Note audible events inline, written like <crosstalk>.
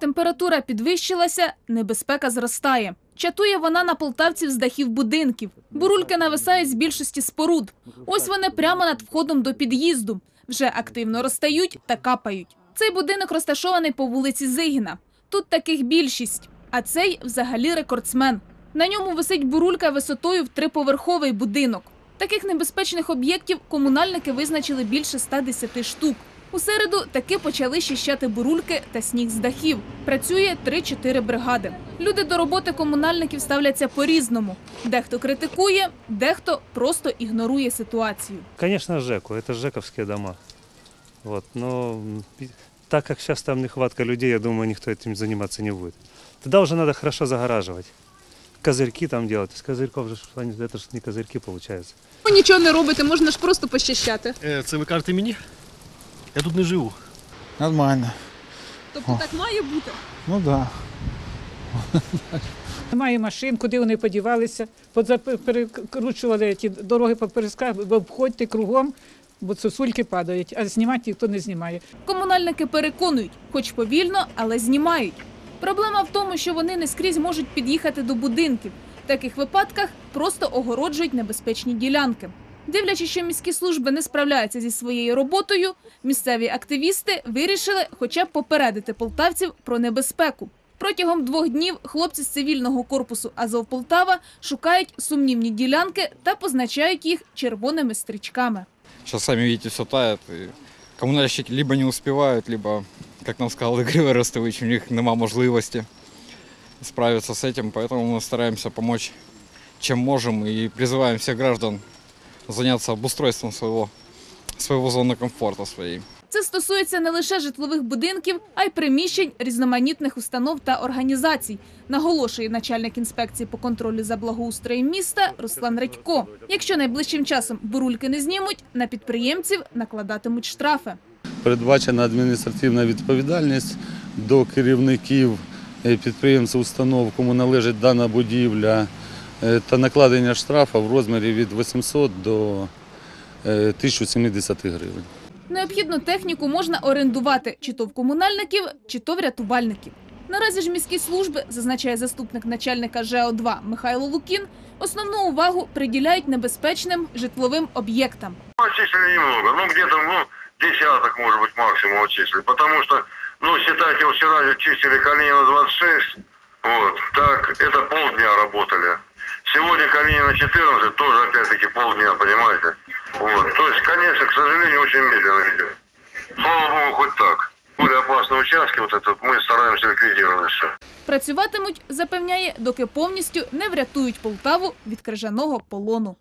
Температура підвищилася, небезпека зростає. Чатує вона на полтавців з дахів будинків. Бурульки нависають з більшості споруд. Ось вони прямо над входом до під'їзду. Вже активно розтають та капають. Цей будинок розташований по вулиці Зигіна. Тут таких більшість, а цей взагалі рекордсмен. На ньому висить бурулька висотою в триповерховий будинок. Таких небезпечних об'єктів комунальники визначили більше 110 штук. У середу таки почали щищати бурульки та сніг з дахів. Працює 3-4 бригади. Люди до роботи комунальників ставляться по-різному. Дехто критикує, дехто просто ігнорує ситуацію. Конечно, ЖЭКу, это ЖЭКовские дома. Вот, но м, и- так как сейчас там нехватка людей, я думаю, никто этим заниматься не будет. Тогда уже надо хорошо загораживать. Козырьки там делать. Из козырьков же, ж они- это же не козырьки получается. Ви нічого не робите, можна ж просто пощащати. Е, Це ви кажете мені? Я тут не живу. Нормально. Тобто так має бути. Ну да. Немає машин, куди вони подівалися, перекручували ті дороги, поперескали, обходьте кругом, бо сосульки падають, а знімати ніхто не знімає. Комунальники переконують, хоч повільно, але знімають. Проблема в тому, що вони не скрізь можуть під'їхати до будинків. В таких випадках просто огороджують небезпечні ділянки. Дивлячись, що міські служби не справляються зі своєю роботою, місцеві активісти вирішили хоча б попередити полтавців про небезпеку. Протягом двох днів хлопці з цивільного корпусу Азов Полтава шукають сумнівні ділянки та позначають їх червоними стрічками. Сейчас сами видите, все тает. И коммунальщики либо не успевают, либо, как нам сказал Игорь <laughs> Ростович, у них нема можливости справиться с этим. Поэтому мы стараемся помочь, чем можем, и призываем всех граждан заняться обустройством своего, своего зоны комфорта своей. Це стосується не лише житлових будинків, а й приміщень різноманітних установ та організацій, наголошує начальник інспекції по контролю за благоустроєм міста Руслан Редько. Якщо найближчим часом бурульки не знімуть, на підприємців накладатимуть штрафи. передбачена адміністративна відповідальність до керівників е, підприємств, установ, кому належить дана будівля, та накладення штрафу в розмірі від 800 до е, 1070 гривень. Необхідну техніку можна орендувати чи то в комунальників, чи то в рятувальників. Наразі ж міські служби, зазначає заступник начальника ЖЕО-2 Михайло Лукін, основну увагу приділяють небезпечним житловим об'єктам. Очистили немного, ну где-то, ну, десяток, может быть, максимум очистили. Потому что, ну, считайте, вот вчера чистили Калинина 26, вот, так, это полдня работали. Сегодня Калинина 14, тоже опять-таки полдня, понимаете? Вот, то есть, конечно, к сожалению, очень медленно идет. Слава богу, хоть так. Более опасные участки, вот этот, мы стараемся ликвидировать все. Працюватимуть, запевняє, доки повністю не врятують Полтаву від крижаного полону.